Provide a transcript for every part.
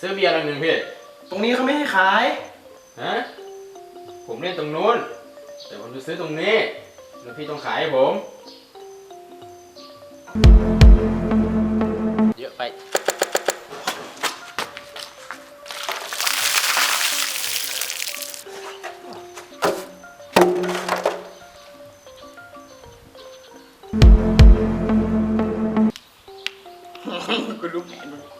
ซื้อเบียร์ลังหนึ่งพี่ตรงนี้เขาไม่ให้ขายฮะผมเล่นตรงนู้น แต่ผมจะซื้อตรงนี้ แล้วพี่ต้องขายให้ผม เยอะไป กูรู้แผนมึง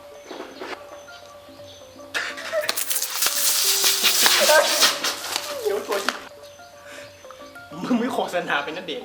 ษณาเป็นนักเด่นท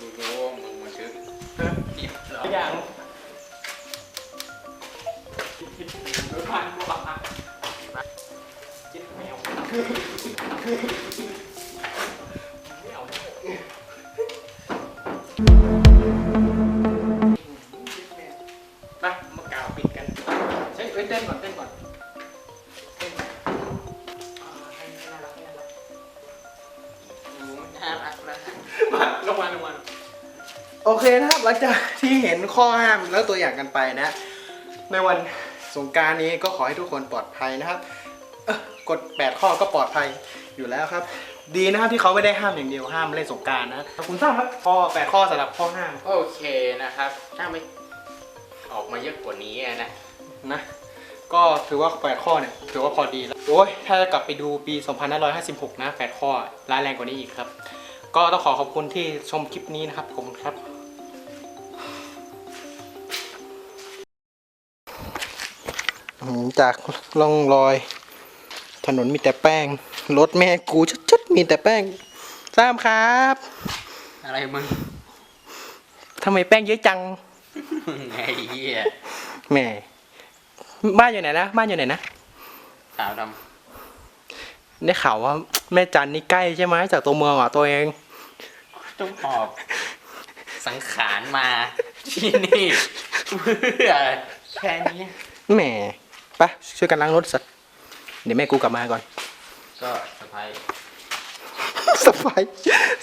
กูรู้ว่ามึงมาซื้อเบียร์เหรออย่างรถพันกว่าเจ็ดแมวไม่เอาไปมากล่าวปิดกันใช่เอ้ยเต้นก่อนเต้นก่อนเต้นก่อนอ่าให้น่า รักให้น่ารักน่ารักนะมาลงมาลงมาโอเคนะครับหลังจากที่เห็นข้อห้ามแล้วตัวอย่างกันไปนะ ในวันสงกรารนี้ก็ขอให้ทุกคนปลอดภัยนะครับเอ้อกฎ8ข้อก็ปลอดภัยอยู่แล้วครับ ดีนะครับที่เขาไม่ได้ห้ามอย่างเดียวห้ามเล่นสงกรารนะขอบคุณทราบครับข้อ8ข้อสำหรับข้อห้ามโอเคนะครับ ถ้าไม่ออกมาเยอะกว่านี้อะนะ นะ ก็ถือว่า8ข้อเนี่ยถือว่าพอดีแล้วโอ้ยถ้าจะกลับไปดูปี 2556 นะ8ข้อร้ายแรงกว่านี้อีกครับ ก็ต้องขอขอบคุณที่ชมคลิปนี้นะครับขอบคุณครับจากล่องรอย ถนนมีแต่แป้ง รถแม่กูชัดๆมีแต่แป้งทราบครับ อะไรมึงทำไมแป้งเยอะจังไอ้เหี้ยแหมบ้านอยู่ไหนนะบ้านอยู่ไหนนะสาวด ได้ข่าวว่าแม่จันนี่ใกล้ใช่ไหมจากตัวเมืองอะตัวเองำต้องหอบสังขารมาที่นี่เพื่อแค่นี้แหมไปช่วยกันล้างรถสัตว์เดี๋ยวแม่กูกลับมาก่อน ก็สะพายสไป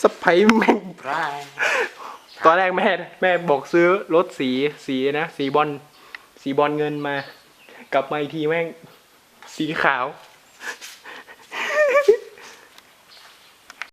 สไปแม่งพรายตอนแรกแม่ แม่บอกซื้อรถสีสีนะ สีบอลสีบอลเงินมา กลับมาอีกทีแม่ง สีขาว